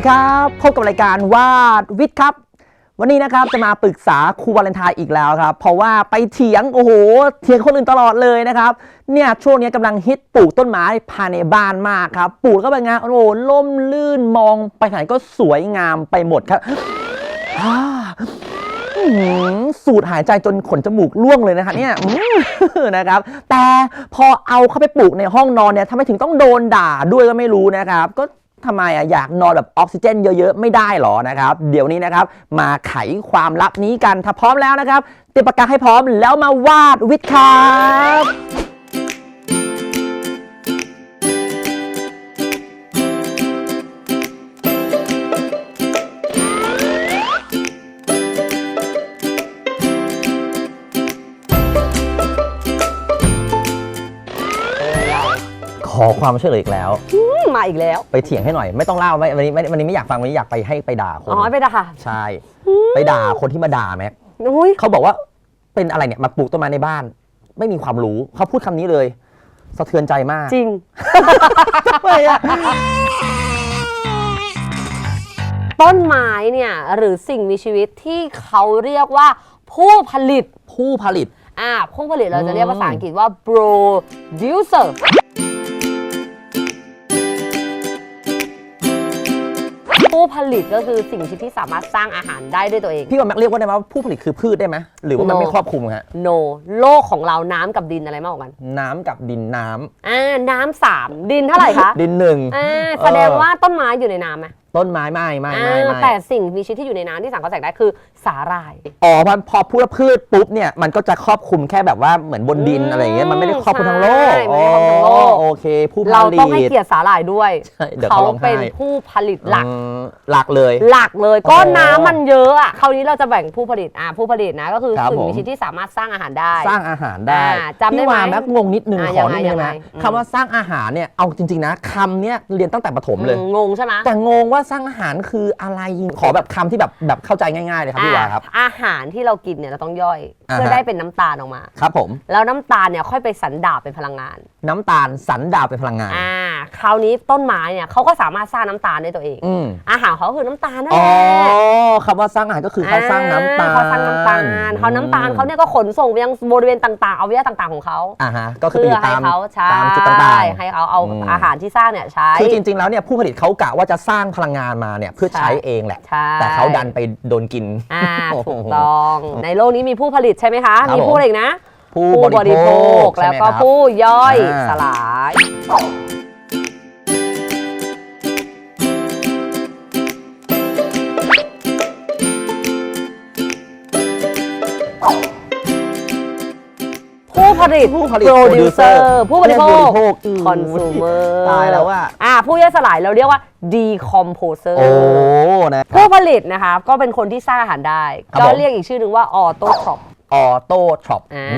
ดีครับพบกับรายการวาดวิทย์ครับ วันนี้นะครับจะมาปรึกษาครูวาเลนไทน์อีกแล้วครับ เพราะว่าไปเถียงโอ้โหเถียงคนอื่นตลอดเลยนะครับเนี่ยช่วงนี้กำลังฮิตปลูกต้นไม้ภายในบ้านมากครับ ปลูกก็เป็นไงโอ้โหล่มลื่นมองไปไหนก็สวยงามไปหมดครับอ่าอื้อหือสูดหายใจจนขนจมูกร่วงเลยนะครับเนี่ยนะครับ แต่พอเอาเข้าไปปลูกในห้องนอนเนี่ยทำไมถึงต้องโดนด่าด้วยก็ไม่รู้นะครับ ก็ ทำไมอะอยากนอนแบบออกซิเจนเยอะๆ ไม่ได้หรอนะครับ เดี๋ยวนี้นะครับ มาไขความลับนี้กัน ถ้าพร้อมแล้วนะครับ เตรียมปากกาให้พร้อมแล้วมาวาดวิทย์ครับ อความช่วยเหลืออีกแล้ว อืมมาอีกแล้ว ไปเถียงให้หน่อยไม่ต้องเล่าไม่วันนี้ไม่วันนี้ไม่อยากฟังวันนี้อยากไปให้ไปด่าคนอ๋อไปด่าค่ะใช่ ไปด่าคนที่มาด่าแม็กอุ้ยเขาบอกว่าเป็นอะไรเนี่ยมาปลูกต้นไม้ในบ้าน ไม่มีความรู้เขาพูดคำนี้เลย สะเทือนใจมากจริง ทำไมอะต้นไม้เนี่ยหรือสิ่งมีชีวิตที่เขาเรียกว่าผู้ผลิต ผู้ผลิต อ่าผู้ผลิตเราจะเรียกอืมภาษาอังกฤษว่า producer ผู้ผลิตก็คือสิ่งมีชีวิตที่สามารถสร้างอาหารได้ด้วยตัวเอง พี่ว่าแม็กเรียกว่าได้ไหมว่าผู้ผลิตคือพืชได้ไหมหรือว่ามัน No ไม่ครอบคลุมฮะ no โลกของเราน้ำกับดินอะไรมากกว่ากันน้ำกับดินน้ำอ่าน้ำสามดินเท่าไหร่คะดินหนึ่งอ่าแสดงว่าต้นไม้อยู่ในน้ำไหมต้นไม้ไม่ไม่อ่าไม่ไม่แต่สิ่งมีชีวิตที่อยู่ในน้ำที่สังเคราะห์แสงได้คือสาหร่าย อ๋อพอพอพูดว่าพืชปุ๊บเนี่ยมันก็จะครอบคลุมแค่แบบว่าเหมือนบนดินอืมอะไรอย่างเงี้ยมันไม่ได้ครอบคลุมทั้งโลกใช่ไม่ได้ครอบคลุมทั้งโลกอ๋อโอเคผู้ผเราลิตต้องให้เกียรติสาหร่ายด้วย ใช่เดี๋ยวเขาเขาร้องไห้เป็นผู้ผลิตหลัก อืมหลักเลย หลักเลยก็โอ้โหน้ำมันเยอะอะคราวนี้เราจะแบ่งผู้ผลิตอ่าผู้ผลิตนะก็คือครับสิ่งผม มีชีวิตที่สามารถสร้างอาหารได้ สร้างอาหารได้อ่าจำได้พี่ไหมวาแม็กงงนิดนึงอ่าขอนิดนึยังงไงนะยังไงคำว่าสร้างอาหารเนี่ยเอาจริงๆนะคำเนี้ยเรียนตั้งแต่ประถมเลย อืมงงใช่ไหม แต่งงว่าสร้างอาหารคืออะไรขอแบบคำที่แบบแบบเข้าใจง่ายๆเลยครับพี่วาครับอ่าอาหารที่เรากินเนี่ยเราต้องย่อย อ่าฮะ เพื่อได้เป็นน้ำตาลออกมา ครับผม แล้วน้ำตาลเนี่ยค่อยไปสันดาบเป็นพลังงานน้ำตาลสันดาบเป็นพลังงาน อ่า คราวนี้ต้นไม้เนี่ยเขาก็สามารถสร้างน้ำตาลได้ตัวเอง อืมอาหารเขาคือน้ำตาลนั่นอ๋แหอละคำว่าสร้างอาหารก็คือเขาสร้างน้ำตาลเขาสร้างน้ำตาลเขาน้ำตาลเขาเนี่ยก็ขนส่งไปยังบริเวณต่างๆ เอาวิทยาต่าง ๆของเขาอ่าฮะก็คือไปเพื่ออยู่ให้ตามเขาใช้ตามจุดต่างๆให้เขาเอาอืม อาหารที่สร้างเนี่ยใช้คือจริง ๆ แล้วเนี่ยผู้ผลิตเขากะว่าจะสร้างพลังงานมาเนี่ยเพื่อใช้ใช่ เองแหละ ใช่แต่เขาดันไปโดนกิน อ่าโอ้โหถูกต้อง ในโลกนี้มีผู้ผลิตใช่ไหมคะ ครับมีผู้อะไรอีกนะ ผู้ผู้บริโภคใช่แล้วไหมก็ครับผู้ย่อยอ่าสลาย ผู้ผลิตผู้ผลิต producer ผู้บริโภผู้บริคโภค consumer ตายแล้วว่าอ่าผู้ย่อยสลายเราเรียกว่า decomposer โอ้นะครัผู้บผลิตนะคะก็เป็นคนที่สร้างอาหารได้ ครับก็ผม เรียกอีกชื่อหนึ่งว่า autotroph ออโต้ช็อปอ่า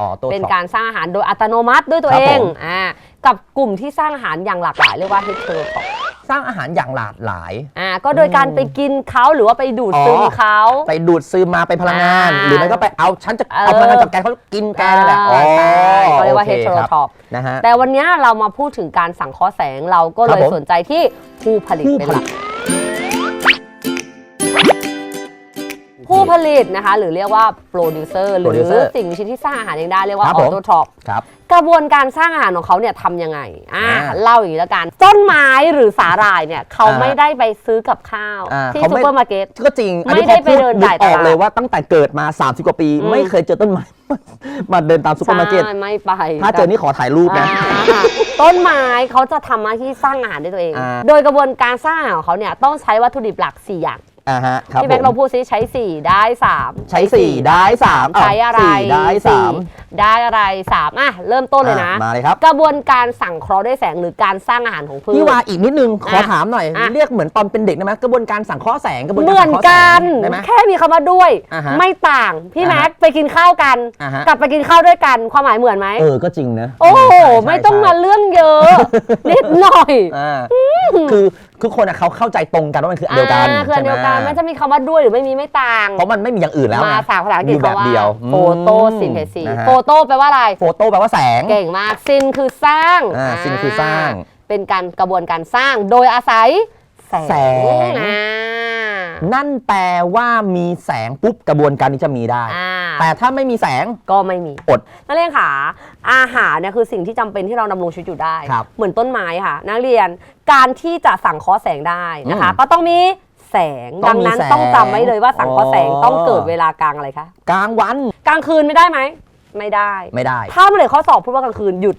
ออโต้เป็นช็อปการสร้างอาหารโดยอัตโนมัติด้วยตัวครับเองผมอ่ากับกลุ่มที่สร้างอาหารอย่างหลากหลายเรียกว่า heterotroph สร้างอาหารอย่างหลากหลาย อ่า ก็โดยการไปกินเขาหรือว่าไปดูดอ๋อซึมเขา ไปดูดซึมมาเป็นพลังงานอ่าหรือไม่ก็ไปเอาฉันจะเออเอาพลังงานจากแกเขากินแกนั่นแหละอ๋อใช่เขาเรียกว่าโอคครับ heterotroph นะฮะ แต่วันนี้เรามาพูดถึงการสังเคราะห์แสงเราก็ครัเลบยผมสนใจที่ผู้ผลิตผู้เป็นผหลิลัตก ผู้ผลิตนะคะ หรือเรียกว่า producer หรือ producer สิ่งมีชีวิตที่สร้างอาหารเองได้เรียกว่าครับผม autotroph ครับกระบวนการสร้างอาหารของเขาเนี่ยทำยังไงอ่าอ่าเล่าอย่างนี้แล้วกันต้นไม้หรือสาหร่ายเนี่ยเขาอ่าไม่ได้ไปซื้อกับข้าวอ่าที่เขาไม่ซูเปอร์มาร์เก็ตก็จริงอันนี้ไม่ได้พอพูไปเดินนึกจ่ายออกตลาดเลยว่าตั้งแต่เกิดมา 30 กว่าปีอืมไม่เคยเจอต้นไม้มาเดินตามซูเปอร์มาร์เก็ตใช่ไม่ไปถ้าเจอนี่ขอถ่ายรูปนะอ่าต้นไม้เขาจะทำหน้าที่สร้างอาหารด้วยตัวเองอ่าโดยกระบวนการสร้างอาหารของเขาเนี่ยต้องใช้วัตถุดิบหลัก 4 อย่าง อ่าฮะครับพี่แม็กผมลองพูดซิใช้ 4 ได้ 3 ใช้4ได้3ใช้อะไรได้สี่3ได้อะไร 3 อะ เริ่มต้นเลยนะมาเลยครับ กระบวนการสั่งเคราะห์ด้วยแสงหรือการสร้างอาหารของพืช พี่วาอีกนิดนึง ขออะถามหน่อย อะ เรียกเหมือนตอนเป็นเด็กได้ไหมกระบวนการสังเคราะห์แสงกระบวนเหการมือสันงเคราะห์แสกัน งได้ไหม แค่มีคำว่าด้วย อ่าฮะไม่ต่าง พี่อ่าฮะแม็กไปกินข้าวกัน อ่าฮะ กลับไปกินข้าวด้วยกัน ความหมายเหมือนไหม เออ ก็จริงนะโอ้โห ใช่ใช่ไม่ต้องมาใช่เรื่องเยอะ นิดหน่อย อ่าคือคือคนอะเขาเข้าใจตรงกันว่ามันคืออันเดียวกันอ่าคืออันเดียวกันใช่ไม่ไหมจะมีคำว่าด้วยหรือไม่มีไม่ต่าง เพราะมันไม่มีอย่างอื่นแล้วมาไงสามภาษาอังกฤษมีแบบคำว่าเดียวโฟโตอืมซินเทซีนะฮะโฟโตแปลว่าอะไร โฟโต้แปลว่าแสง เก่งมากซินคือสร้างอ่าซินคือสร้างเป็นการกระบวนการสร้างโดยอาศัยแสงแสงอ่า นั่นแปลว่ามีแสงปุ๊บกระบวนการนี้จะมีได้ อ่าแต่ถ้าไม่มีแสง ก็ไม่มีอดนักเรียนค่ะ อาหารเนี่ยคือสิ่งที่จำเป็นที่เราดำรงชีวิตอยู่ได้ ครับเหมือนต้นไม้ค่ะ นักเรียนการที่จะสั่งเคราะห์แสงได้นะคะ อืมก็ต้องมีแสงต้ดัองงมีนั้นแสงต้องจำไว้เลยว่าสั่งเคราะห์แสงอ๋อ ต้องเกิดเวลากลางอะไรคะกลางวันกลางคืนไม่ได้ไหมไม่ได้ ไม่ได้ ถ้าเมื่อไหร่ข้อสอบพูดว่ากลางคืนหยุด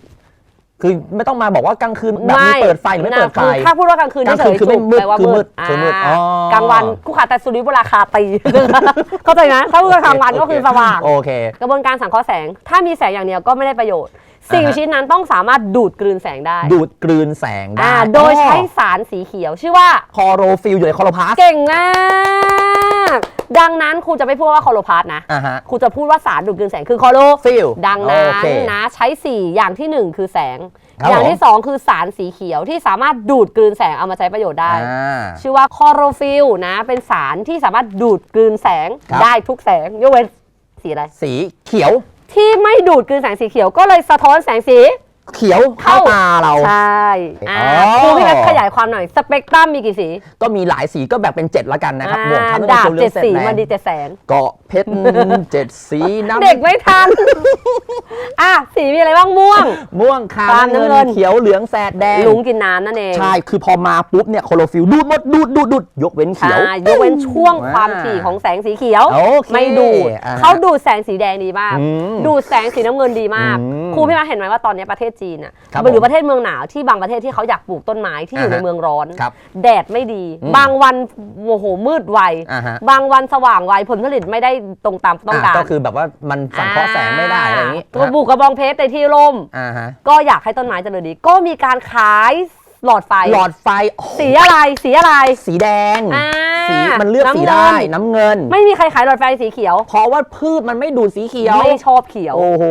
คือไม่ต้องมาบอกว่ากลางคืนแบบมีเปิดไฟหรือไม่เปิดไฟคือถ้าพูดว่ากลางคืนกลางเฉคืยนๆคือไม่จุกมืดแปลว่าคือมืมืดดคือมืดอ่าอ๋อกลางวันคู่ขาแต่สุริยุปราคาตีเข้าใจนะถ้าพูดว่ากลางวันก็คือสว่างโอเค กระบวนการสังเคราะห์แสง ถ้ามีแสงอย่างเดียวก็ไม่ได้ประโยชน์ สิ่งอ่าฮะชิ้นนั้นต้องสามารถดูดกลืนแสงได้ดูดกลืนแสงได้อ่าโดยใช้สารสีเขียวชื่อว่าคอโรฟิลอยู่ในคอโรพลาสเก่งมากดังนั้นครูจะไม่พูดว่าคอโลพาสนะอ่าฮะ ครูจะพูดว่าสารดูดกลืนแสงคือคอโลฟิลดังนั้โอนเค นะใช้ 4 อย่างทีหนึ่1 คือแสง ครับอย่างผมที่2คือสารสีเขียวที่สามารถดูดกลืนแสงเอามาใช้ประโยชน์ได้ อ่า ชื่อว่าคอโรฟิลนะ เป็นสารที่สามารถดูดกลืนแสงครับ ได้ทุกแสงยกเว้นสีอะไร สีเขียว ที่ไม่ดูดกลืนแสงสีเขียวก็เลยสะท้อนแสงสี เขียวเข้าเข้าตาเรา ใช่อ่าอ๋อ ครูพี่แม็กขยายความหน่อย สเปกตรัมมีกี่สีก็มีหลายสีก็แบ่งเป็น 7 ละกันนะครับอ่าหมวกครับดาบนั่นเจ็ดคือสีเรื่องมันดีเสร็จเจ็ดแสน เกาะเพชร เจ็ดสีน้ำเด็กไม่ทัน อะสีมีอะไรบ้างม่วง ม่วงขาวตามน้ำน้ำเงิเงินนเขียวเหลืองแสดแดงลุงกินน้ำนั่นเองใช่ คือพอมาปุ๊บเนี่ยโคโรฟิลดูดหมดดูดดูดดูดยกเว้นเขียวใช่ยกเว้นช่วงอ่าความถี่ของแสงสีเขียว โอเคไม่ดูดอ่าเขาดูดแสงสีแดงดีมาก อืมดูดแสงสีน้ำเงินดีมาก อืม ครูพี่มาเห็นไหมว่าตอนนี้ประเทศจีนอะครับหรือผมประเทศเมืองหนาวที่บางประเทศที่เขาอยากปลูกต้นไม้ที่อยู่อ่าในฮะเมืองร้อน ครับแดดไม่ดี อืมบางวันโอ้โหมืดไว อ่าฮะ บางวันสว่างไวผลผลิตไม่ได้ตรงตามต้องการอะก็คือแบบว่ามันสังเคราะห์แสงไม่ได้อะไรอย่างนี้ตัวบุกกระบองเพชรในที่ร่ม อ่าฮะ ก็อยากให้ต้นไม้เจริญดี ก็มีการขาย หลอดไฟ หลอดไฟโอ้โหสีอะไร สีอะไรสีแดง อ่าสีมันเลือกสีน้ำเงินได้น้ำเงิน ไม่มีใครขายหลอดไฟสีเขียว เพราะว่าพืชมันไม่ดูดสีเขียว ไม่ชอบเขียว โอ้โห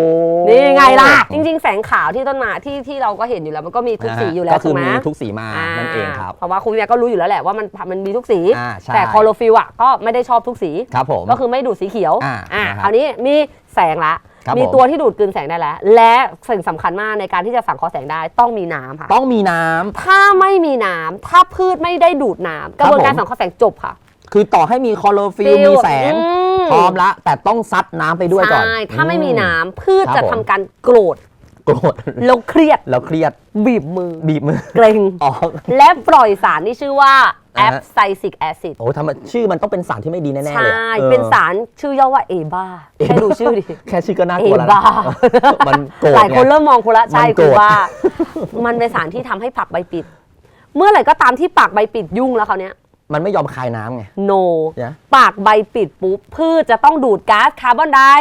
นี่ไงล่ะ จริง ๆ แสงขาวที่ต้นไม้ที่ที่เราก็เห็นอยู่แล้วมันก็มีทุกสีอยู่แล้วก็คือถูกไหมมีทุกสีมานั่นเองครับเพราะว่าคุณแม่ก็รู้อยู่แล้วแหละว่ามันมันมีทุกสี อ่าใช่ แต่คลอโรฟิลอะก็ไม่ได้ชอบทุกสี ครับผม ก็คือไม่ดูดสีเขียวอ่าอ่านะครับคราวนี้มีแสงละครับ มีผมตัวที่ดูดกลืนแสงได้แล้ว และสิ่งสำคัญมากในการที่จะสังเคราะห์แสงได้ต้องมีน้ำค่ะ ต้องมีน้ำ ถ้าไม่มีน้ำถ้าพืชไม่ได้ดูดน้ำกระบวนการสังเคราะห์แสงจบค่ะ คือต่อให้มีคลอโรฟิลฟิลมีแสงอืมพร้อมละ แต่ต้องซัดน้ำไปด้วยก่อนใช่ถ้าไม่มีอืน้ำพืชครับจะผมทำการโกรธ โกรธแล้วเครียดแล้วเครียดบีบมือบีบมือเกรงออกและปล่อยสารที่ชื่อว่าแออ่าปฮะไซซิกแอซิดโอ้ทำไมชื่อมันต้องเป็นสารที่ไม่ดีแน่ๆใช่เลยออเป็นสารชื่อย่อว่าเอบาแค่ดูชื่อดิ แค่ชื่อก็น่ากเอลัวแล้วบานะมันโกรธหลายคนไงเริ่มมองคุณละใช่มันโกรคือธว่า มันเป็นสารที่ทำให้ผักใบปิด เมื่อไหร่ก็ตามที่ปากใบปิดยุ่งแล้วเขาวเนี้ยมันไม่ยอมคายน้ำไงโนเนี่ยปากใบปิดปุ๊บพืชจะต้องดูดก๊าซคาร์บอนไดอ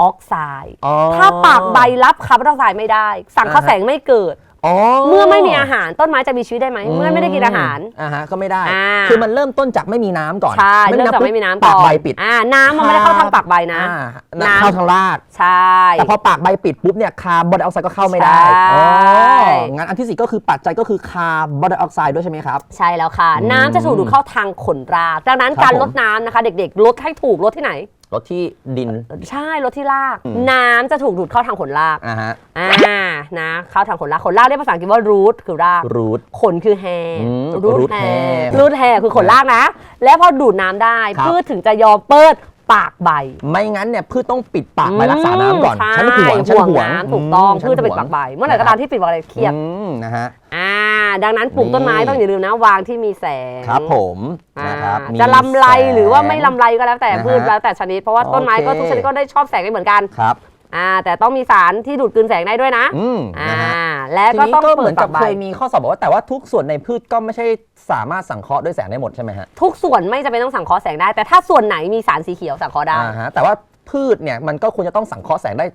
อกไซด์อ๋อ ถ้าปากใบรับคาร์บอนไดออกไซด์ไม่ได้ สั่งข้าวอ่าฮะแสงไม่เกิด อ๋อเมื่อไม่มีอาหารต้นไม้จะมีชีวิตได้ไหมเมื่อไม่ได้กินอาหาร อ่าฮะก็ไม่ได้ อ่า คือมันเริ่มต้นจากไม่มีน้ำก่อนใช่ไม่เริ่มจากปุ๊บไม่มีน้ำปากก่อนใบปิดอ่าน้ำมันไม่ได้เข้าทางปากใบนะ อ่าน้ำ เข้าทางราก ใช่ แต่พอปากใบปิดปุ๊บเนี่ยคาร์บอนไดออกไซด์ก็เข้าไม่ได้ใช่ อ๋องั้นอันที่สี่ก็คือปัจจัยก็คือคาร์บอนไดออกไซด์ด้วยใช่ไหมครับ ใช่แล้วค่ะอืมน้ำจะถูกดูดเข้าทางขนรากดังนั้นครับการผม ลดน้ำนะคะ เด็กๆลดให้ถูกลดที่ไหนรถที่ดิน ใช่ลดที่ราก อืม น้ำจะถูกดูดเข้าทางขนรากอ่าฮะอ่านะเข้าทางขนรากขนรากเรียกภาษาอังกฤษว่า root คือราก รูท ขนคือแฮอืม root root hair hair root hair คือขนรากนะ แล้วพอดูดน้ำได้ ครับพืชถึงจะยอมเปิด ปากใบ ไม่งั้นเนี่ยพืชต้องปิดปากไปรักษาน้ำก่อนใช่ฉันห่วงฉันห่วงน้ำถูกต้องมพืชจะปิดฉันห่วงปากใบ เมื่อไหร่ก็ตามที่ปิดปากใบเครียดอืมนะฮะอ่า ดังนั้นปลูกต้นไม้นี่ต้องอย่าลืมนะวางที่มีแสงครับผมอ่านะครับมีจะลำไรแสงหรือว่าไม่ลำไรก็แล้วแต่นะฮะพืชแล้วแต่ชนิด เพราะว่าต้นไม้ก็โอเคทุกชนิดก็ได้ชอบแสงไม่เหมือนกันครับ อ่าแต่ต้องมีสารที่ดูดกลืนแสงได้ด้วยนะอืมอ่านะฮะและทีก็นี้ต้องก็เหเปิมืดอนกับฝักใบเคยมีข้อสอบบอกว่าแต่ว่าทุกส่วนในพืชก็ไม่ใช่สามารถสังเคราะห์ด้วยแสงได้หมดใช่ไหมฮะทุกส่วนไม่จำเป็นต้องสังเคราะห์แสงได้ แต่ถ้าส่วนไหนมีสารสีเขียวสังเคราะห์ได้อ่าฮะแต่ว่าพืชเนี่ยมันก็ควรจะต้องสังเคราะห์แสงได้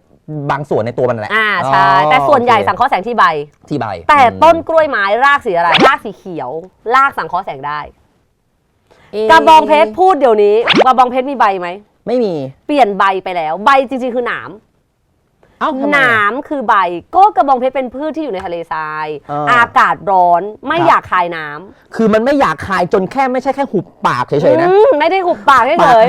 บางส่วนในตัวมันแหละอ่าใช่อ๋อแต่ส่วนใหญ่โอเคสังเคราะห์แสงที่ใบ ที่ใบแต่อืมต้นกล้วยไม้รากสีอะไรรากสีเขียว รากสังเคราะห์แสงได้เอ๊ะกระบองเพชรพูดเดี๋ยวนี้กระบองเพชรมีใบไหมไม่มี เปลี่ยนใบไปแล้ว ใบจริงๆคือหนาม เอ้าทำหไมนาอะมคือใบ ก็กระบองเพชรเป็นพืชที่อยู่ในทะเลทราย เออออากาศร้อนไม่ครับ อยากคายน้ำคือมันไม่อยากคายจนแค่ไม่ใช่แค่หุบปากเฉยๆนะ อืมไม่ได้หุบปากเฉย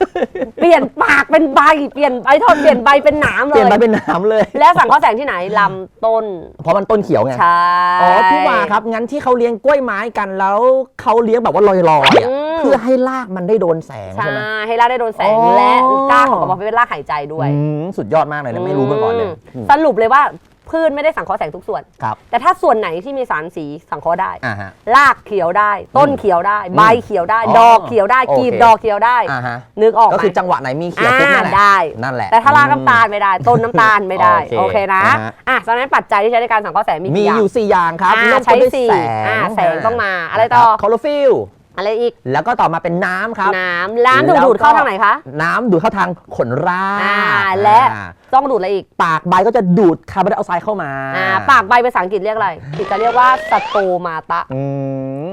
ๆเปลี่ยนปากเป็นใบเปลี่ยนใบทอดเปลี่ยนใบเป็นหนามเปเลลี่ยนย มาเป็นน้ำเลย แล้วสังเคราะห์แสงที่ไหนลำต้นเพราะมันต้นเขียวไง ใช่อ๋อพี่วาครับงั้นที่เขาเลี้ยงกล้วยไม้กันแล้วเขาเลี้ยงแบบว่าลอยๆอะอืม เพื่อให้รากมันได้โดนแสงใช่ใช่ไหมให้รากได้โดนแสง อ๋อ และก้าของกระบองเพชรเป็นรากหายใจด้วยอืมสุดยอดมากเลยนะไม่รู้มาก่อนเลยมอืมสรุปเลยว่าพืชไม่ได้สังเคราะห์แสงทุกส่วน ครับแต่ถ้าส่วนไหนที่มีสารสีสังเคราะห์ได้ อ่าฮะ รากเขียวได้ ต้นเขียวได้ ใบเขียวได้ อ๋อดอกเขียวได้โอเค กีบดอกเขียวได้ อ่าฮะนึกออกไหมก็คือจังหวะไหนมีเขียวปุ๊บนั่นแหละอ่าได้ นั่นแหละ แต่ถ้ารากน้ำตาลไม่ได้ ต้นน้ำตาลไม่ได้ โอเคโอเคนะอ่าฮะ อะฉะนั้นปัจจัยที่ใช้ในการสังเคราะห์แสงมีมีกี่อย่าง อยู่ 4 อย่างครับอ่าเริ่มต้นใช้ด้วยสี่แสงอ่าแสงต้องมาอะไรต่อคลอโรฟิล อะไรอีก แล้วก็ต่อมาเป็นน้ำครับ น้ำน้ำดูดแล้วก็ดูดเข้าทางไหนคะ น้ำดูดเข้าทางขนรากอ่า และอ่าต้องดูดอะไรอีก ปากใบก็จะดูดคาร์บอนไดออกไซด์เข้ามาอ่า ปากใบภาษาอังกฤษเรียกอะไรอีกจะเรียกว่าสโตมาตะ อื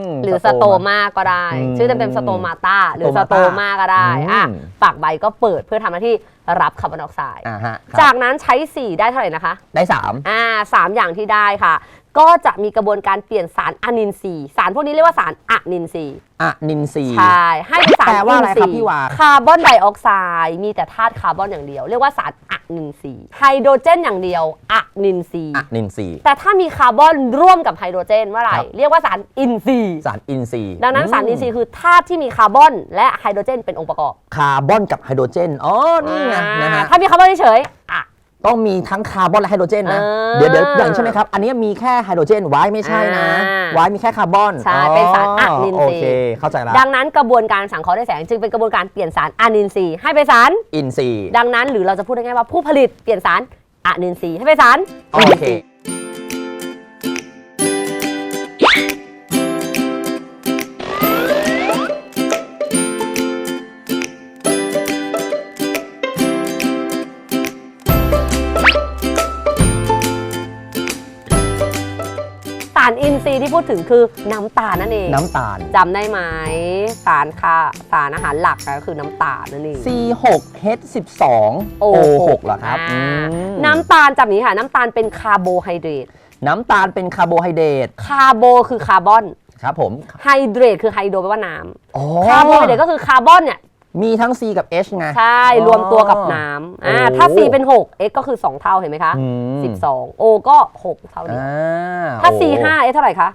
ม หรือสโตมาก็ได้ อืมชื่อเต็มๆสโตมาตาหรือสสโตโตมามาก็ได้อะอืมปากใบก็เปิดเพื่อทำหน้าที่รับคาร์บอนไดออกไซด์อ่าฮะครับจากนั้นใช้สีได้เท่าไหร่นะคะ ได้สาม อ่าสามอย่างที่ได้ค่ะ ก็จะมีกระบวนการเปลี่ยนสารอะนินทรีย์สารพวกนี้เรียกว่าสารอะนินทรีย์อะนินทรีย์ ใช่ให้เป็นสารแปลว่าอะไรครับนทพี่วา คาร์บอนไดออกไซด์มีแต่ธาตุคาร์บอนอย่างเดียว เรียกว่าสารอะนินทรีย์ไฮโดรเจนอย่างเดียวอะนินทรีย์อะนินทรีย์ แต่ถ้ามีคาร์บอนร่วมกับไฮโดรเจนเมื่อไหร่ครับ เรียกว่าสารอินทรีย์สารอินทรีย์ดังนั้นสารอินทรีย์คือธาตุที่มีคาร์บอนและไฮโดรเจนเป็นองค์ประกอบคาร์บอนกับไฮโดรเจน อ๋อ นี่ไงนะฮะ ถ้ามีคาร์บอนเฉยๆอะ ต้องมีทั้งคาร์บอนและไฮโดรเจนนะเออเดี๋ยวเดี๋ยวอย่างใช่ไหมครับ อันนี้มีแค่ไฮโดรเจนไว้ไม่ใช่นะ อ่าไว้มีแค่คาร์บอนใช่เป็นสารอะนินทรีย์ โอเค เข้าใจแล้วดังนั้นกระบวนการสังเคราะห์ด้วยแสงจึงเป็นกระบวนการเปลี่ยนสารอะนินทรีย์ให้เป็นสาร อินทรีย์ดังนั้นหรือเราจะพูดได้ง่ายๆว่าผู้ผลิตเปลี่ยนสารอะนินทรีย์ให้เป็นสาร โอเค ดถึงคือน้ำตาลนั่นเองน้ำตาลจำได้ไหมสารค่ะสารอาหารหลักก็คือน้ำตาลนั่นเอง C6H12 O6 เหรอครับอ่าอืมน้ำตาลจำนี้ค่ะ น้ำตาลเป็นคาร์โบไฮเดรตน้ำตาลเป็นคาร์โบไฮเดรตคาร์โบคือคาร์บอนครับผมไฮเดรตคือไฮโดรแปลว่าน้อ๋อำคาร์โบไฮเดรตก็คือคาร์บอนเนี่ยมีทั้ง C กับ H ไง ใช่อ๋อรวมตัวกับน้ำอ่าโอ้ถ้า C เป็น6 X ก็คือ 2 เท่าเห็นไหมคะอืม12 O ก็ 6 เท่านี้อ่าถ้าโอ้ C 5 X เท่าไหร่คะ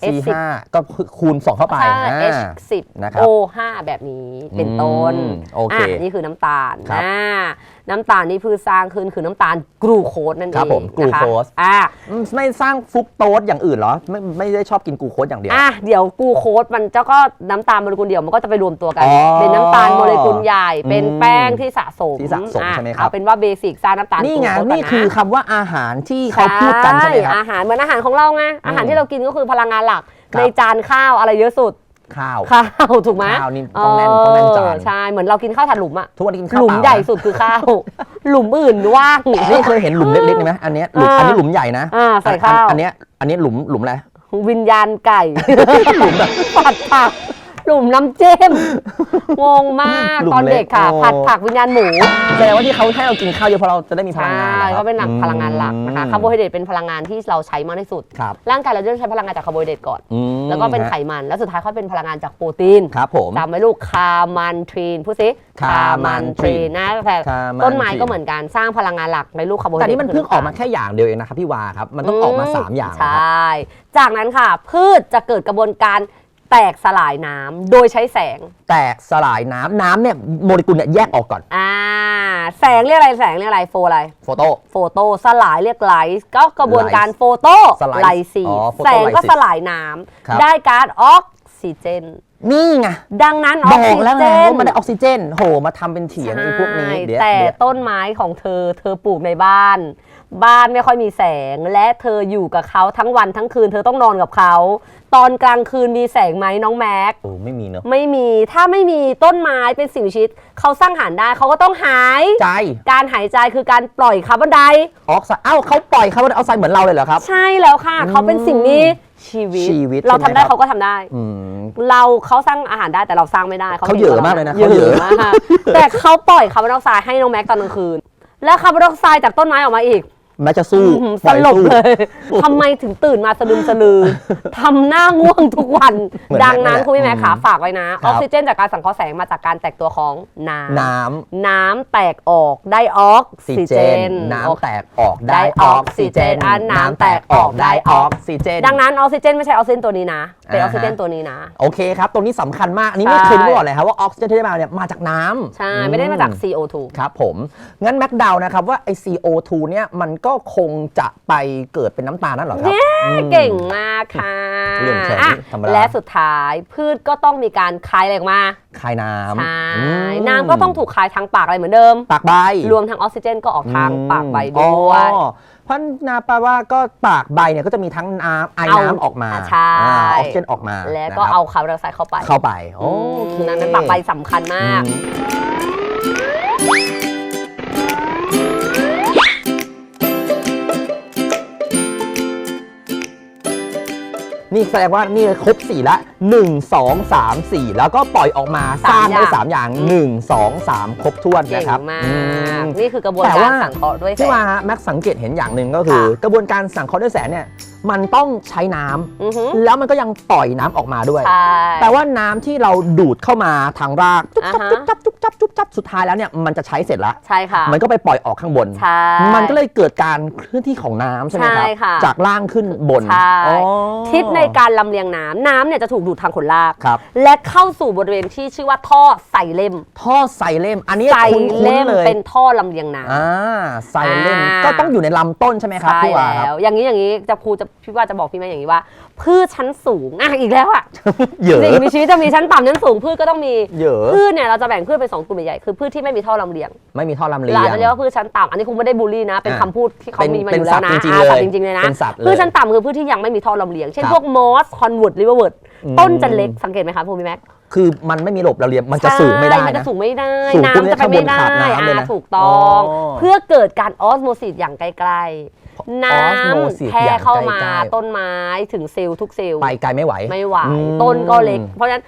C 10 5ก็คูณ 2 เข้าไปถ้าอ่า H นะครับ10 O 5แบบนี้เป็นต้นอืมโอเคะนี่คือน้ำตาลครับอ่าน้ำตาลที่พืชสร้างขึ้นคือน้ำตาลกรูโคสนั่นเองครับผมนะคะ glucose อ่าอืมไม่สร้างฟรุกโตสอย่างอื่นเหรอ ไม่ไม่ได้ชอบกินกลูโคสอย่างเดียว อะเดี๋ยวกรูโคสมันเจ้าก็น้ำตาลโมเลกุลเดียวมันก็จะไปรวมตัวกัน อ๋อเป็นน้ำตาลโมเลกุลใหญ่ เป็นอืมแป้งที่สะสมที่สะสมอ่ใช่ไหมครับ เอาเป็นว่าเบสิกสร้างน้ำตาลนี่ไงกรูโคสก่นี่นะคือคำว่าอาหารที่เขาพูดกันใช่ไหมครับ อาหารเหมือนอาหารของเราไงอาหารอืมที่เรากินก็คือพลังงานหลัก ครับ ในจานข้าวอะไรเยอะสุด ข้าว ข้าวถูกไหมข้าวนี่ต้องแน่นต้องแน่นจาน เออใช่เหมือนเรากินข้าวถัดหลุมอะทุกวันนี้กินหข้าวลุมเปล่าใหญ่นะสุดคือข้าว หลุมอื่นว่าง นี่เคยเห็นหลุมเล็กๆไหมอันเนี้ยหลุมอ่า อันนี้หลุมใหญ่นะอ่าใส่ข้าว อันเนี้ยอันเนี้ยหลุมหลุมอะไร วิญญาณไก่ หลุมแบบผัดผัก หลุมน้ำเจมงงมากหลุมตอนเด็กค่ะเล็กโอ้ ผัดผักวิญญาณหมูแสดงว่าที่เขาให้เรากินข้าวเยอะเพราะเราจะได้มีพลังใช่งานหรอครับก็เป็นหลักพลังงานหลักนะคะอืมคาร์โบไฮเดรตเป็นพลังงานที่เราใช้มากที่สุด ครับร่างกายเราจะใช้พลังงานจากคาร์โบไฮเดรตก่อน อืมแล้วก็เป็นไขฮะมัน แล้วสุดท้ายค่อยเป็นพลังงานจากโปรตีนครับผม จำไว้ลูกคาร์มันทรีนพูดสิคาร์มันทรีนนะแต่คาร์มันต้นไม้ทรีนก็เหมือนกันสร้างพลังงานหลักในลูกคาร์โบไฮเดรแต่ตนี่มันเพิ่งออกมาแค่อย่างเดียวเองนะครับพี่วาครับ มันต้องออกมาสามอย่างใชนะครับ่ จากนั้นค่ะ พืชจะเกิดกระบวนการ แตกสลายน้ำโดยใช้แสง แตกสลายน้ำน้ำเนี่ยโมเลกุลเนี่ยแยกออกก่อนอ่า แสงเรียกอะไรแสงเรียกอะไรโฟอะไร โฟโต้ โฟโตสลายเรียกไลท์ก็กระบวนการไลท์โฟโตสลายไลซีอ๋อแสงก็ photolysis สลายน้ครับำได้ก๊าซออกซิเจน นี่ไงดังนั้นอบอกอกซิแล้วเจไงนว่ามันได้ออกซิเจนโหมาทำเป็นเถียงไอ้พวกนี้ใช่เดี๋ยวแต่เดี๋ยวต้นไม้ของเธอเธอปลูกในบ้าน บ้านไม่ค่อยมีแสง และเธออยู่กับเขาทั้งวันทั้งคืน เธอต้องนอนกับเขา ตอนกลางคืนมีแสงไหมน้องแม็กโอ้ไม่มีเนอะไม่มีถ้าไม่มีต้นไม้เป็นสิ่งมีชีวิตเขาสร้างอาหารได้เขาก็ต้องหาย ใจการหายใจคือการปล่อยคาร์บอนไดออกไซด์เอ้าเขาปล่อยคาร์บอนไดออกไซด์เหมือนเราเลยเหรอครับ ใช่แล้วค่ะ เขาเป็นสิ่งมีชีวิตชีวิตเราทำได้ใช่ไหมครับ เขาก็ทำได้ อืม เราเขาสร้างอาหารได้แต่เราสร้างไม่ได้เขาเหยอะมากเลยนะเหยเขาเหยอะอะมากแต่เขาปล่อยคาร์บอนไดออกไซด์ให้น้องแม็กตอนกลางคืน และคาร์บอนไดออกไซด์จากต้นไม้ออกมาอีก แม้จะสู้อื้อหือปสอยลบสู้ เลยทำไมถึงตื่นมาสะดึมสะลือ ทำหน้าง่วงทุกวัน เหมือนดังนั้นแม็กซ์คุณพี่แม่อืมขาฝากไว้นะ ครัอบ อกซิเจนจากการสังเคราะห์แสงมาจากการแตกตัวของน้ำ น้ำน้ำแตกออกได้ออกซีซิเจเจน นน้ำโอเคแตกออกได้ได้ออออกกซิเจนอะน้ำแตกออกได้ออกซิเจน ดังนั้นออกซิเจนไม่ใช่ออกซิเจนตัวนี้นะ เป็นออ่าอกฮะซิเจนตัวนี้นะ โอเคครับ ตรงนี้สำคัญมาก อันนี้ไม่ใช่ เคยรู้ก่อนเลยครับว่าออกซิเจนที่ได้มาเนี่ยมาจากน้ำใช่ ไม่ได้มาจาก CO2 ครับผม งั้นแม็กดาวนะครับว่าไอ CO2 เนี่ยมันก็คงจะไปเกิดเป็นน้ำตาลนั่นเหรอครับอืมเก่งมากค่ะเรื่องแค่นี้อะธรรมดา และสุดท้ายพืชก็ต้องมีการคายอะไรออกมาคายน้ำใช่อืมน้ำก็ต้องถูกคายทางปากอะไรเหมือนเดิม ปากใบรวมทั้งออกซิเจนก็ออกทางปากใบด้วย อ๋อเพราะนาแปลว่าก็ปากใบเนี่ยก็จะมีทั้งน้ำไอเอาน้ำออกมาใช่อ่าออกซิเจนออกมาแล้วก็นะครับเอาคาร์บอนไดออกไซด์เข้าไปเข้าไปโออืเคมนั้นปากใบสำคัญมาก อืม นี่แสดงว่านี่ครบ4ละ1 2 3 4 แล้วก็ปล่อยออกมาสสามร้างได้อย่าง3อย่าง 1 2 3 ครบถ้วนเก่นะงครับมาอืก ม นี่คือกระบวนแต่การว่าสังเคราะห์ด้วยแสที่ง ว่าฮะแม็กสังเกตเห็นอย่างหนึ่งก็คือ ค่ะ กระบวนการสังเคราะห์ด้วยแสงเนี่ย มันต้องใช้น้ำอือหือแล้วมันก็ยังปล่อยน้ำออกมาด้วย ใช่แต่ว่าน้ำที่เราดูดเข้ามาทางรากจุ๊บอ่าจับฮะจุ๊บจับจุ๊บจับจุ๊บจับสุดท้ายแล้วเนี่ยมันจะใช้เสร็จแล้วใช่ค่ะมันก็ไปปล่อยออกข้างบน ใช่ มันก็เลยเกิดการเคลื่อนที่ของน้ำใช่ไหมครับใช่ค่ะจากล่างขึ้นบนใช่ อ๋อทิศในการลำเลียงน้ำน้ำเนี่ยจะถูกดูดทางขนลาก ครับ และเข้าสู่บริเวณที่ชื่อว่าท่อใส่เล่มท่อไซเลมอันนี้ใส่คุ้นเล่มๆเลยเป็นท่อลำเลียงน้ำ อ่าไซเลมอ่า ก็ต้องอยู่ในลำต้นใช่ไหมครับใช่พี่วาคแล้รับ ว อย่างนี้อย่างนี้จะครูจะพี่ว่าจะบอกพี่แม่อย่างนี้ว่า พืชชั้นสูงอะอีกแล้วอะเหยอะสิ่งมีชีวิตจะมีชั้นต่ำชั้นสูงพืชก็ต้องมีเหยอะพืชเนี่ยเราจะแบ่งพืชเป็นสองกลุ่มใหญ่ๆคือพืชที่ไม่มีท่อลำเลียง ไม่มีท่อลำเลียเรางอาจจะเรียกว่าพืชชั้นต่ำอันนี้คงไม่ได้บูลลี่นะ เป็นอ่าคำพูดที่เขาเป็นมีมาอเป็นยู่แล้วนะศัพท์จริงๆอ่าเลยศัพท์จริงๆเลยนะเป็นศัพท์เลยพืชชั้นต่ำคือพืชที่ยังไม่มีท่อลำเลียง เช่นครับพวกมอสคอนวูดริเวอร์เวิร์ดอืมต้นจะเล็กสังเกตไหมคะภูมิแม็กคือมันไม่มีระบบลำเลียงมันจะสูงไม่ได้ใช่มันจะนะสูงไม่ได้สูงปุ๊บน้ำจะไปไม่ได้เนี่ยข้างบนขาดน้ำเลยนะอ่าถูกต้องอ๋อเพื่อเกิดการออสโมซิสอย่างไกลๆ น้ osmosis ำแพร่เข้ามาอย่างใกล้ๆต้นไม้ถึงเซลล์ทุกเซลล์ไปไกลไม่ไหวไม่ไหวอืมต้นก็เล็ก เพราะฉะนั้น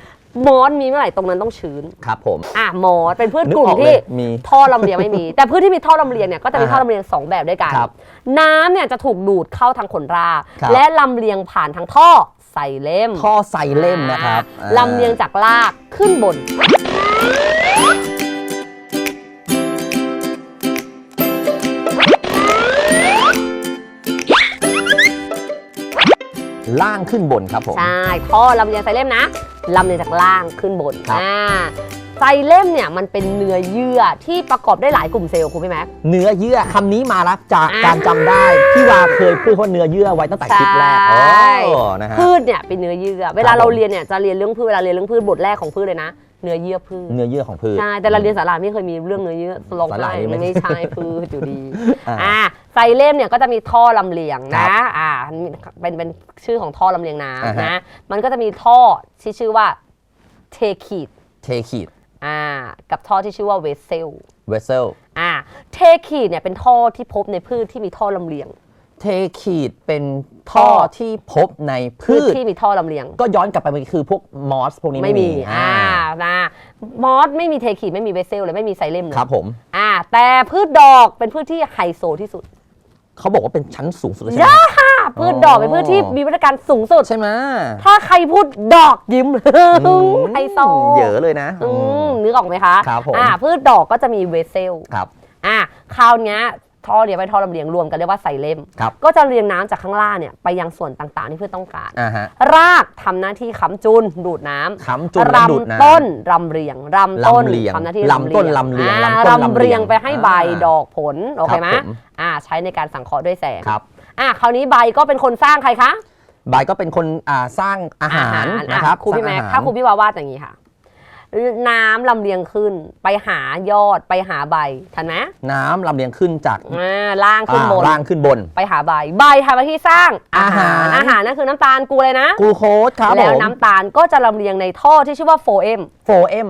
มอสมีเมื่อไหร่ตรงนั้นต้องชื้นครับผมอะมอสเป็นพืชนึกกลุ่มออกเลยที่มีท่อลำเลียงไม่มี แต่พืชที่มีท่อลำเลียงเนี่ยก็จะมีอ่าฮะท่อลำเลียงสองแบบด้วยกันครับน้ำเนี่ยจะถูกดูดเข้าทางขนรากครับและลำเลียงผ่านทางท่อใส่เล่ม ท่อไซเลมนะครับอ่าลำเลียงจากรากขึ้นบน ล่างขึ้นบนครับผม ใช่ท่อลำเลียงไซเล่มนะลำเลียงจากล่างขึ้นบนครับ อ่าไซเล่มเนี่ยมันเป็นเนื้อเยื่อที่ประกอบได้หลายกลุ่มเซลล์คุณพี่แม็ก เนื้อเยื่อคำนี้มาแล้วจากอ่าการจำได้พี่วาเคยพูดว่าเนื้อเยื่อไว้ตั้งแต่คลิปแรกใช่โอ้นะฮะ พืชเนี่ยเป็นเนื้อเยื่อ เวลาครับเราผมเรียนเนี่ยจะเรียนเรื่องพืชเวลาเรียนเรื่องพืชบทแรกของพืชเลยนะ เนื้อเยื่อพืชเนื้อเยื่อของพืช ใช่แต่เราเรียนสาราไม่เคยมีเรื่องเนื้อเยื่อลองสาไล่รานี่ไม่มันไม่ใช่พืชอยู่ดีอ่าอ่าไซเล่มเนี่ยก็จะมีท่อลำเลียงครันะบอ่าเป็นเป็นชื่อของท่อลำเลียงอ่าน้ำฮะ นะมันก็จะมีท่อที่ชื่อว่าเทคีดเทขีดอ่ากับท่อที่ชื่อว่าเวสเซล เวสเซล อ่าเทคีดเนี่ยเป็นท่อที่พบในพืชที่มีท่อลำเลียง เทขีดเป็นท่อท่อที่พบในพืพืชชที่มีท่อลำเลียง ก็ย้อนกลับไปเมื่อกี้คือพวกมอสพวกนี้ไม่มีอ่าอ่า นะ มอสไม่มีเทคีดไม่มีเวสเซลเลยไม่มีไซเลมเลยครับผม อ่า แต่พืชดอกเป็นพืชที่ไฮโซที่สุดเขาบอกว่าเป็นชั้นสูงสุดเลยใช่ไหม ย่าค่ะพืชดอกเป็นพืชที่มีมาตรการสูงสุด ใช่ไหมถ้าใครพูดดอกยิ้มอืมไฮโซเยอะเลยนะ อืมนึกออกไหมคะ ครับผม อ่า พืชดอกก็จะมีเวสเซล ครับ อ่าคราวเนี้ย ท่อเดียวไปท่อลำเลียงรวมกันเรียกว่าไซเลมครับก็จะเรียงน้ำจากข้างล่างเนี่ยไปยังส่วนต่างๆที่พืชต้องการ อ่าฮะรากทำหน้าที่ค้ำจุนดูดน้ำค้ำจุนและดูดน้ำรำต้นรำเรียงรำต้นลำเลียงทำหน้าที่ลำต้นลำเลียงอ่าลำต้นลำรำเลีเรียยงงไปให้ใบอ่าดอกผลโอเคไหมครับผม อ่าใช้ในการสังเคราะห์ด้วยแสงครับอ่าคราวนี้ใบก็เป็นคนสร้างใครคะใบก็เป็นคนอ่าสร้างอาหารนะครับอ่ครูพี่แม็กสร้างอาหารถ้าครูพี่วาวาดอย่างนี้ค่ะ น้ำลำเลียงขึ้น ไปหายอดไปหาใบทันไหมน้ำลำเลียงขึ้นจากอ่าล่างขึ้นบนอ่าล่างขึ้นบน ไปหาใบ ใบทำหน้าที่สร้างอาหารอาหารอาหารนั่นคือน้ำตาลกูเลยนะกลูโคสครับแล้วผมน้ำตาลก็จะลำเลียงในท่อที่ชื่อว่าโฟเอม 4M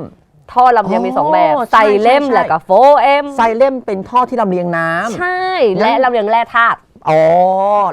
ท่อลำเลียงมีสองแบบอ๋อไซเลมใช่ใช่และก็โฟเอมไซเลมเป็นท่อที่ลำเลียงน้ำใช่และลำเลียงแร่ธาตุอ๋อ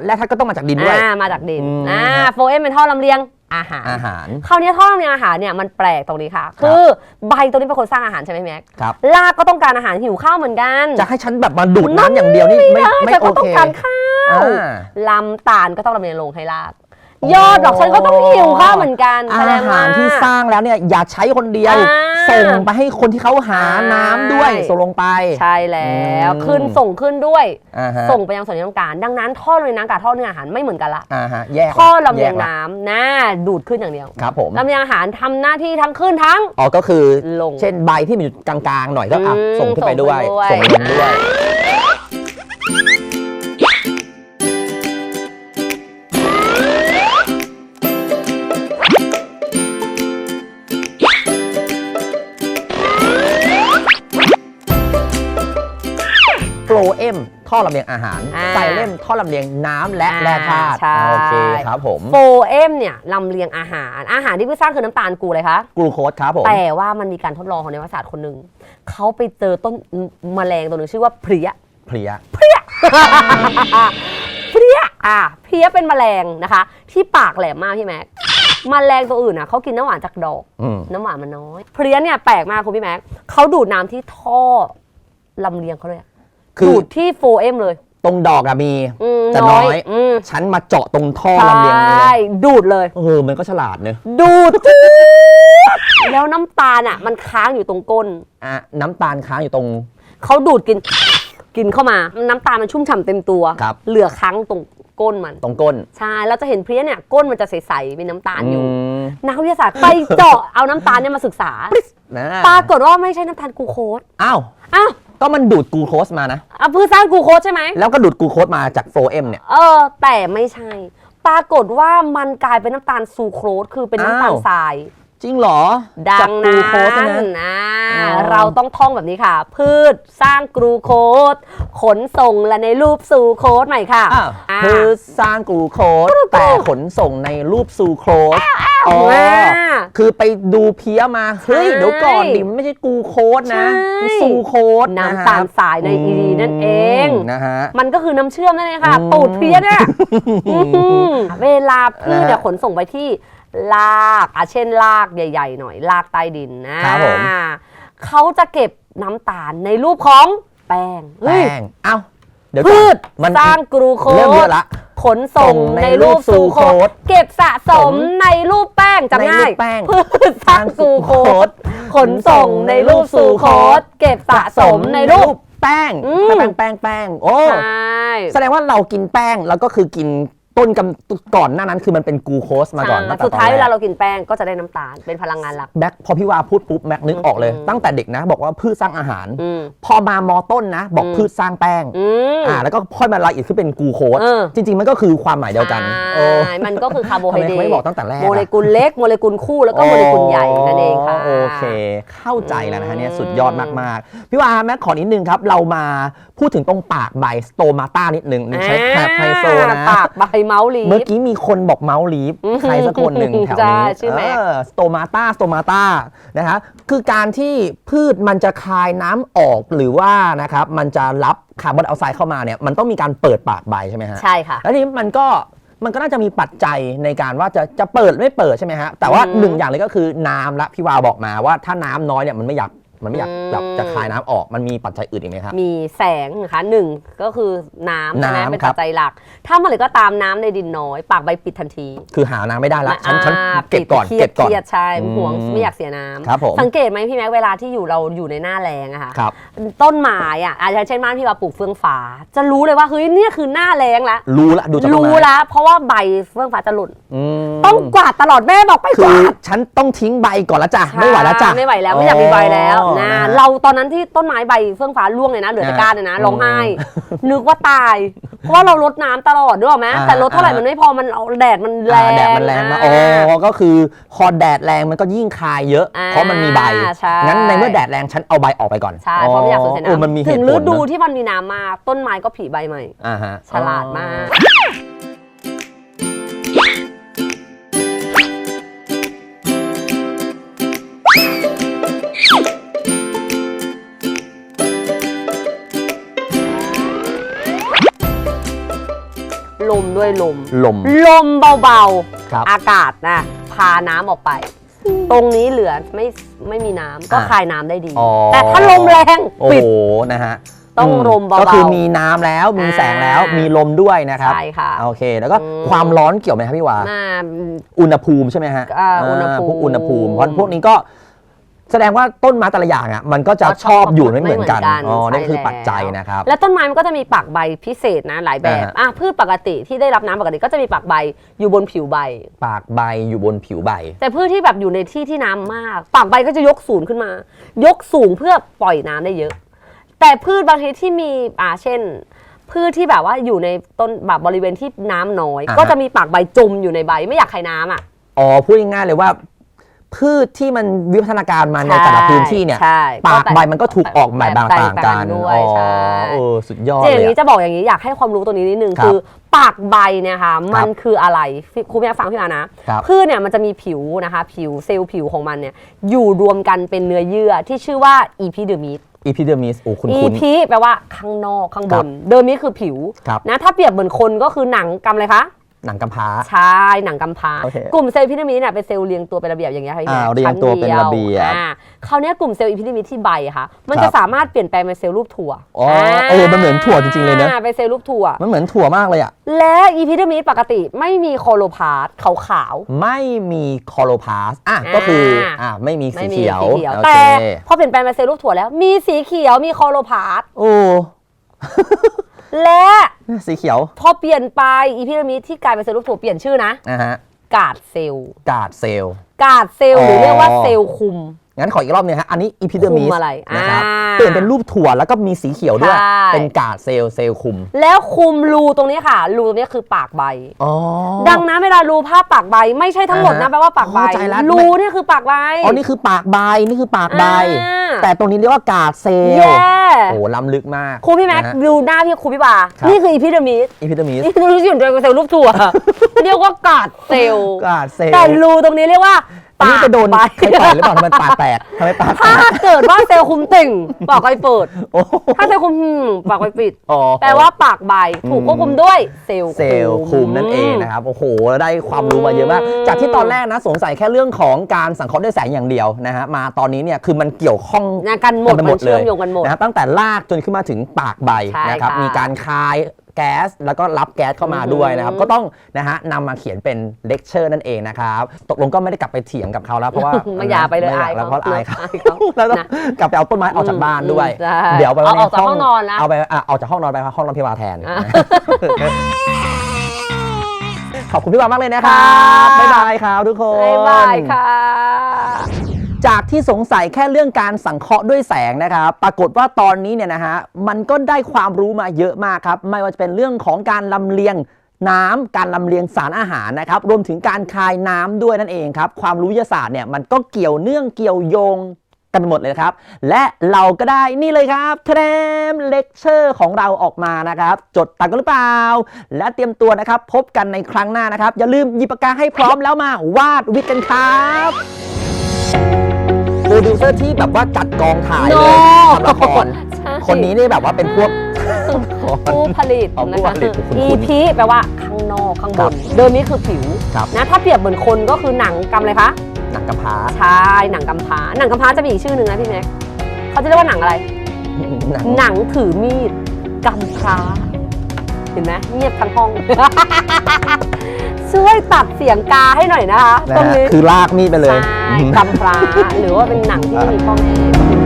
และท่านก็ต้องมาจากดินด้วยอ่ามาจากดินอืมอ่าครับโฟเอมเป็นท่อลำเลียง อาหารอาหาร คราวนี้ท่อลำเลียงอาหารเนี่ยมันแปลกตรงนี้ค่ะ คือใบตัวนี้เป็นคนสร้างอาหารใช่ไหมแม็กครับรากก็ต้องการอาหารหิวข้าวเหมือนกัน จะให้ฉันแบบมาดูดน้ำอย่างเดียวนี่ไม่ไม่ฉันโอก็ต้อเคงการข้าวอ่าลำตาลก็ต้องลำเลียงลงให้รากโอ้ ยอดดอกฉันก็ต้องหิวข้าวเหมือนกันอาแสดงว่ หารที่สร้างแล้วเนี่ยอย่าใช้คนเดียว อ่าส่งไปให้คนที่เขาหาอ่าน้ำด้วยส่งลงไป ใช่แล้วอืม ขึ้นส่งขึ้นด้วย อ่าฮะส่งไปยังส่วนที่ต้องการ ดังนั้นท่อลำเลียงน้ำกับท่อเนื้ออาหารไม่เหมือนกันละอ่าฮะแยกท่อลำเลียงแกะน้ำน่าดูดขึ้นอย่างเดียวครับผมลำเลียงอาหารทำหน้าที่ทั้งขึ้นทั้ง อ๋อก็คือลงเช่นใบที่มันอยู่กลางๆหน่อยก็อะอืมส่งขึ้นไปด้วยส่ส่งงไปลด้วยงด้วย โปรเอ็มท่อลำเลียงอาหารอ่าไซเลมท่อลำเลียงน้ำและอ่าแร่ธาตุใช่ โอเคครับผมโฟเอมเนี่ยลำเลียงอาหาร อาหารที่เพื่อสร้างคือน้ำตาลกูเลยคะ กลูโคสครับผม แต่ว่ามันมีการทดลองของนักวิทยาศาสตร์คนหนึ่ง เขาไปเจอต้นแมลงตัวหนึ่งชื่อว่าเพลี้ยเพลีย เพลี้ยอะเพลี้ยเป็นแมลงนะคะ ที่ปากแหลมมากพี่แม็กแมลงตัวอื่นอะเขากินน้ำหวานจากดอก อืม น้ำหวานมันน้อย เพลี้ยเนี่ยแปลกมากคุณพี่แม็กเขาดูดน้ำที่ท่อลำเลียงเขาเลยอะ คือดูดที่โฟเอมเลย ตรงดอกอะมี อืมแต่น้อย อืมฉันมาเจาะตรงท่อใชลำเลียงนี่่เลยดูดเลย เออมันก็ฉลาดเนอะดูดจุ๊ดแล้วน้ำตาลอะ มันค้างอยู่ตรงก้น อะน้ำตาลค้างอยู่ตรง เขาดูดกิน กินเข้ามา น้ำตาลมันชุ่มฉ่ำเต็มตัว ครับ เหลือค้างตรงก้นมัน ตรงก้นใช่เราจะเห็นเพลี้ยเนี่ย ก้นมันจะใสๆเป็นน้ำตาลอยู่ มนักวิทยาศาสตร์ไปเจาะเอาน้ำตาลเนี่ยมาศึกษา นะปรากฏว่าไม่ใช่น้ำตาลกลูโคสอ้าว อ้าว ก็มันดูดกลูโคสมานะเอาเพื่อสร้างกลูโคสใช่ไหม แล้วก็ดูดกลูโคสมาจาก 4M เนี่ย เออ แต่ไม่ใช่ ปรากฏว่ามันกลายเป็นน้ำตาลซูโครสคือเป็นน้ำตาลอ้าว ทราย จริงเหรอดัจากงกลูนั้โคสนนะนะอ๋อ เราต้องท่องแบบนี้ค่ะ พืชสร้างกลูโคสขนส่งและในรูปซูโคสใหม่ค่ะอ้าวอ่า คือสร้างกลูโคสแต่ขนส่งในรูปซูโครสอ๋ออ่าคือไปดูเพี้ยมา เฮ้ยใช่เดี๋ยวก่อนดิมันไม่ใช่กลูโคสนะใช่ มันซูโคสน้ำตาลทรายในอีดีนั่นเองมนะฮะ มันก็คือน้ำเชื่อมนั่นเองค่ะ อืมตูดเพี้ยเนี่ยอื้อหือเวลาพืชเนี่ยนะฮะขนส่งไปที่ รากอะเช่นรากใหญ่ ๆ หน่อยรากใต้ดินนะครับผมเขาจะเก็บน้ำตาลในรูปของแป้งเฮ้ย แป้งเอ้า เดี๋ยวก่อนพืชมัน สร้างกลูโคเริ่มเยสอะละขนส่งในรูปซูโคสเก็บสะสมในรูปแป้งจำในง่ารูยปแป้งพืชสร้างซูโคสขนส่งในรูปซูโคสเก็บสะสมในรูป แป้งอืม แป้งแป้งแป้งโอ้ ใช่ แสดงว่าเรากินแป้งแล้วก็คือกิน ต้นกำก่อนหน้านั้นคือมันเป็นกลูโคสมาก่อนตั้งแต่สุดท้ายตอนเวแรลากเรากินแป้งก็จะได้น้ำตาลเป็นพลังงานหลัก แบ็คพอพี่วาพูดปุ๊บแม็กนึกออกเลยอืมตั้งแต่เด็กนะ บอกว่าพืชสร้างอาหารอืมพอมามอต้นนะ บอกอืมพืชสร้างแป้งอืมอ่าแล้วก็ค่อยมาละเอียดขึ้นเป็นกลูโคสเออจริง ๆ มันก็คือความหมายเดียวกันโอ้ใช่มันก็คือคาร์โบไฮทำไมเดรเขาไม่ตบอกตั้งแต่แรกอะโมเลกุลเล็กโมเลกุลคู่แล้วก็โมเลกุลใหญ่นั่นเองค่ะโอเค เข้าใจแล้วนะฮะเนี่ยสุดยอดมากๆพี่วาแม็กขอนิดนึงครับเรามาพูดถึงตรงปากใบสโตมาต้านิดนึงนี่ใช้แคปไฮโซนะปากใบเมาส์ลีฟ เมื่อกี้มีคนบอกเมาส์ลีฟอืมใครสักคนหนึ่งแถวใช่นี้ชื่อแม็ก สโตมาต้าสโตมาต้านะคะคือการที่พืชมันจะคายน้ำออกหรือว่านะครับมันจะรับคาร์บอนไดออกไซด์เข้ามาเนี่ยมันต้องมีการเปิดปากใบใช่ไหมฮะ ใช่ค่ะ แล้วทีนี้มันก็มันก็น่าจะมีปัจจัยในการว่าจะจะเปิดไม่เปิดใช่ไหมฮะแต่ว่าอืม หนึ่งอย่างเลยก็คือน้ำละพี่วาวบอกมาว่าถ้าน้ำน้อยเนี่ยมันไม่อยาก มันไม่อยากอืมแบบจะคายน้ำออกมันมีปัจจัยอื่นอีกไหมครับ มีแสงนะคะหนึ่งก็คือน้ำใช่ไหมน้ำเป็นครัปับจจัยหลัก ถ้าเมื่อไหร่ก็ตามน้ำในดินน้อย ปากใบปิดทันที คือหาน้ำไม่ได้ละฉันฉันอ่าเก็บก่อนปิดเก็บก่อนเครียดใช่อืมห่วงไม่อยากเสียน้ำครับผมสังเกตไหมพี่แม็กเวลาที่อยู่เราอยู่ในหน้าแรงอะค่ะครับต้นไม้อะอาจจะเช่นบ้านพี่ว่าปลูกเฟื่องฟ้า จะรู้เลยว่าเฮ้ยเนี่ยคือหน้าแรงละรู้ละดูจากต้นรู้ไม้ละเพราะว่าใบเฟื่องฟ้าจะหล่นอืมต้องกวาดตลอดแม่บอกไปกคือวาดฉันต้องทิ้งใบก่อนละจ้ะใช่ไม่ไหวแล้วจ้ะไม่ไหวแล้วไม่อยากมีใบแล้วนะฮเราตอนนั้นที่ต้นไม้ใบเฟื่องฟ้าร่วงเลยนะ เหลือแต่อ่าก้านเลยนะร้องไห้อืนึกว่าตาย เพราะว่าเราลดน้ำตลอดด้วยไหมอ่าแต่ลดเท่าไหร่อ่ามั มันไม่พอมันเอาแดดมันแรง อ่าแดดมันแรงมากอ่อ๋อก็คือพอแดดแรงมันก็ยิ่งคายเยอะ อ่าเพราะมันมีใบ ใช่ งั้นในเมื่อแดดแรงฉันเอาใบออกไปก่อนใช่เพราะไม่อยากสูญเสียเออมันมีน้ำเหถึตุงผฤลดูนะที่มันมีน้ำมากต้นไม้ก็ผีใบใหม่ อ่าฮะฉลาดมาก ลมด้วยลม ลม ลมเบาครับ ๆ อากาศนะ พาน้ำออกไป ตรงนี้เหลือไม่ไม่มีน้ำก็อะคายน้ำได้ดี อ๋อ แต่ถ้าลมแรงโอ้ปิด โหนะฮะต้องมลมเบาๆก็คือมีน้ำแล้วมีแสงแล้วอ่ามี มีลมด้วยนะครับ ใช่ค่ะ โอเค แล้วก็อืม ความร้อนเกี่ยวไหมครับพี่วา น่า อุณหภูมิใช่ไหมฮะอ่าอุณหภูมิ พวกอุณหภูมิ เพราะพวกนี้ก็ แสดงว่าต้นไม้แต่ละอย่างอะมันก็จะก็ชอบอยู่ไม่เหมือนกันไม่เหมือนกันอ๋อนี่ใช่คือแล้วปัจจัยนะครับ และต้นไม้มันก็จะมีปากใบพิเศษนะหลายแบบอ่าฮะอะพืชปกติที่ได้รับน้ำปกติก็จะมีปากใบอยู่บนผิวใบ ปากใบอยู่บนผิวใบ แต่พืชที่แบบอยู่ในที่ที่น้ำมาก ปากใบก็จะยกสูงขึ้นมา ยกสูงเพื่อปล่อยน้ำได้เยอะ แต่พืชบางชนิดที่มีอ่าเช่นพืชที่แบบว่าอยู่ในต้นแบบบริเวณที่น้ำน้อยอ่าฮะก็จะมีปากใบจมอยู่ในใบ ไม่อยากใครน้ำอะอ๋อพูดง่ายๆเลยว่า พืชที่มันวิวัฒนาการมาในใช่แต่ละพื้นที่เนี่ย ใช่ปากแตใบมันก็ถูกออกแบบแตต่างๆกันด้วอ๋ยอใช่ เออสุดยอดเจเลอย่างยนี้อะ จะบอกอย่างนี้อยากให้ความรู้ตัวนี้นิดนึงครับคือปากใบเนี่ยค่ะมันคืออะไรครูพี่ฟังพี่มานะครับพืชเนี่ยมันจะมีผิวนะคะ ผิวเซลล์ผิวของมันเนี่ยอยู่รวมกันเป็นเนื้อเยื่อที่ชื่อว่าอีพิเดอร์มิสอีพิเดอร์มิสโอ้คุณอีคุณ พีแปลว่าข้างนอกข้างบครับนเดอร์มิสคือผิวครับ นะถ้าเปรียบเหมือนคนก็คือหนังกำเลยคะ หนังกำพร้า ใช่หนังกำพร้า โอเคกลุ่มเซลล์อีพิเดอร์มิสเนี่ยเป็นเซลล์เรียงตัวเป็นระเบียบอย่างเงี้ยค่ะพี่อ่าแม่เรียงตัวเป็นระเบียบ อ่าคราวเนี้ยกลุ่มเซลล์อีพิเดอร์มิสที่ใบอะค่ะมันครับจะสามารถเปลี่ยนแปลงเป็นเซลล์รูปถั่วอ๋อเออมันเหมือนถั่วจริงๆเลยเนอะอ่าเป็นเซลล์รูปถั่ว มันเหมือนถั่วมากเลยอะ และอีพิเดอร์มิสปกติไม่มีโคโลพาสขาวไม่มีคอโลพาสอะก็คืออ่าอะไม่มีๆสีไม่มีเขียวสีเขียว โอแต่เคพอเปลี่ยนแปลงเป็นเซลล์รูปถั่วแล้ว มีสีเขียวมีโคโลพาสโอ้ และสีเขียวพอเปลี่ยนไปอีพิเดอร์มิสที่กลายเป็นเซลล์รูปถั่วเปลี่ยนชื่อนะนะฮะกาดเซลล์กาดเซลล์กาดเซลล์หรืออเรียกว่าเซลล์คุม งั้นขออีกรอบหนึงฮะ อันนี้อีพิเดอร์มิคุสมอะไรนะครับอ่าเปลี่ยนเป็นรูปถั่วแล้วก็มีสีเขียวด้วยใช่เป็นกาดเซลล์เซลล์คุม แล้วคุมรูตรงนี้ค่ะ รูตรงนี้คือปากใบอ๋อดังนั้นเวลารูภาพปากใบไม่ใช่ทั้งหมดนะอ่าฮะแปลว่าปากใบเข้าใจแล้วรูเนี่ยคือปากใบ อ๋อ นี่คือปากใบ นี่คือปากใบอ่าแต่ตรงนี้เรียกว่ากาดเซลแย่ล์โอ้ล้ำลึกมากครูพี่แม็กนะฮะดูหน้าพี่ครูพี่บาครับนี่คืออีพิเดอร์มิสอีพิเดอร์มิสนี่คือรู้สึกอยู่ในเซลล์รูปถั่ว เรียกว่ากาดเซลล์กาดเซลล์แต่รูตรงนี้เรียกว่า อันนี้ไปโดนปากใครต่อยหรือเปล่าทำไมปากแตกทำไมปากแตถ้ากเกิดว่าเซลล์คุมติ่งปากใบเปิด โอ้โหถ้าเซลล์คุมหืมปากใบปิด อ๋อ แปลว่าปากใบถูกควบคุมด้วยเซลล์ เซลล์คุมนั่นเองนะครับ โอ้โหแล้วได้ความรู้มาเยอะมาก อืมจากที่ตอนแรกนะสงสัยแค่เรื่องของการสังเคราะห์ด้วยแสงอย่างเดียวนะฮะมาตอนนี้เนี่ยคือมันเกี่ยวข้องงานกันหมดไปมันเชื่อมโยงกันหมดนะครับตั้งแต่ลากจนขึ้นมาถึงปากใบใช่นะครับค่ะมีการคาย แก๊สแล้วก็รับแก๊สเข้ามาด้วยนะครับอืมก็ต้องนะฮะนำมาเขียนเป็นเลคเชอร์นั่นเองนะครับ ตกลงก็ไม่ได้กลับไปเถียงกับเขาแล้วเพราะว่าไม่อยากไปเลยม่อายแล้วเพราะอายเขาอายเขาแล้วต้องนะกลับไปเอาต้นไม้ออกจากบ้านด้วยอืมใช่เดี๋ยวไปไว้เอาในออกจากห้องนอนนะเอาไปอะออกจากห้องนอนไปห้องนอนพี่วาแทนอะขอบคุณพี่วามากเลยนะครับค่ะบ๊ายบายครับทุกคน บ๊ายบายค่ะ จากที่สงสัยแค่เรื่องการสังเคราะห์ด้วยแสงนะครับ ปรากฏว่าตอนนี้เนี่ยนะฮะ มันก็ได้ความรู้มาเยอะมากครับ ไม่ว่าจะเป็นเรื่องของการลำเลียงน้ำการลำเลียงสารอาหารนะครับ รวมถึงการคายน้ำด้วยนั่นเองครับ ความรู้วิทยาศาสตร์เนี่ยมันก็เกี่ยวเนื่องเกี่ยวโยงกันหมดเลยครับ และเราก็ได้นี่เลยครับเทรมเลคเชอร์ของเราออกมานะครับ จดตังกันหรือเปล่า และเตรียมตัวนะครับ พบกันในครั้งหน้านะครับ อย่าลืมหยิบปากกาให้พร้อมแล้วมาวาดวิทย์กันครับโปร ดิวเซอร์ที่แบบว่าจัดกองถ่ายเลย No ทำละครใช่ คนนี้นี่แบบว่าเป็นพวก ผู้ผลิตอ๋อนะผู้คะผลิตคุณอีคุณพีแปลว่าข้างนอกข้างบครันบเดิมนี้คือผิวครับนะ ถ้าเปรียบเหมือนคนก็คือหนังกำเลยคะหนังกระพร้าใช่หนังกำพร้าหนังกำพร้าจะมีอีกชื่อหนึ่งนะพี่แม็กเขาจะเรียกว่าหนังอะไร หนังหนังถือมีดกำพร้า เห็นไหมเงียบทั้งห้อง ช่วยตัดเสียงกาให้หน่อยนะคะนะตรงฮะนี้คือลากมีดไปเลยใช่กำพร้าหรือว่าเป็นหนังที่ไม่มีพ่อแม่